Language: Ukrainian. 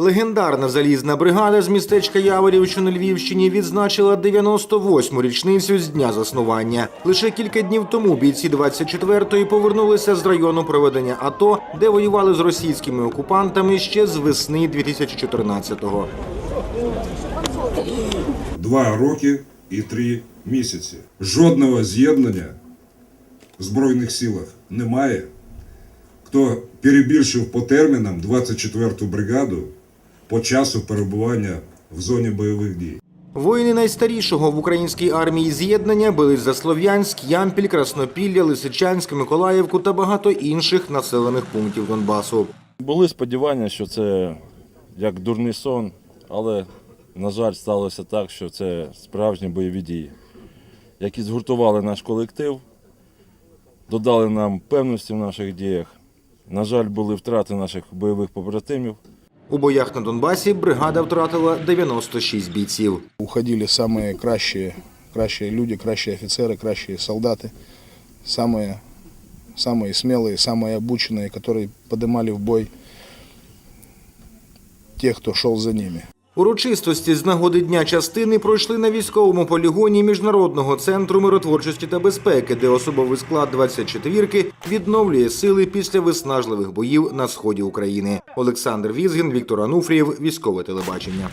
Легендарна залізна бригада з містечка Яворів, на Львівщині, відзначила 98-му річницю з дня заснування. Лише кілька днів тому бійці 24-ї повернулися з району проведення АТО, де воювали з російськими окупантами ще з весни 2014-го. Два роки і три місяці. Жодного з'єднання в Збройних силах немає. Хто перебільшив по термінам 24-ту бригаду по часу перебування в зоні бойових дій. Воїни найстарішого в українській армії з'єднання бились за Слов'янськ, Ямпіль, Краснопілля, Лисичанськ, Миколаївку та багато інших населених пунктів Донбасу. Були сподівання, що це як дурний сон, але, на жаль, сталося так, що це справжні бойові дії, які згуртували наш колектив, додали нам певності в наших діях. На жаль, були втрати наших бойових побратимів. У боях на Донбасі бригада втратила 96 бійців. Уходили самые кращие, кращие люди, кращие офицеры, кращие солдаты, самые, самые смелые, самые обученные, которые поднимали в бой тех, кто шел за ними. Урочистості з нагоди дня частини пройшли на військовому полігоні Міжнародного центру миротворчості та безпеки, де особовий склад 24-ки відновлює сили після виснажливих боїв на сході України. Олександр Візгін, Віктор Ануфрієв, військове телебачення.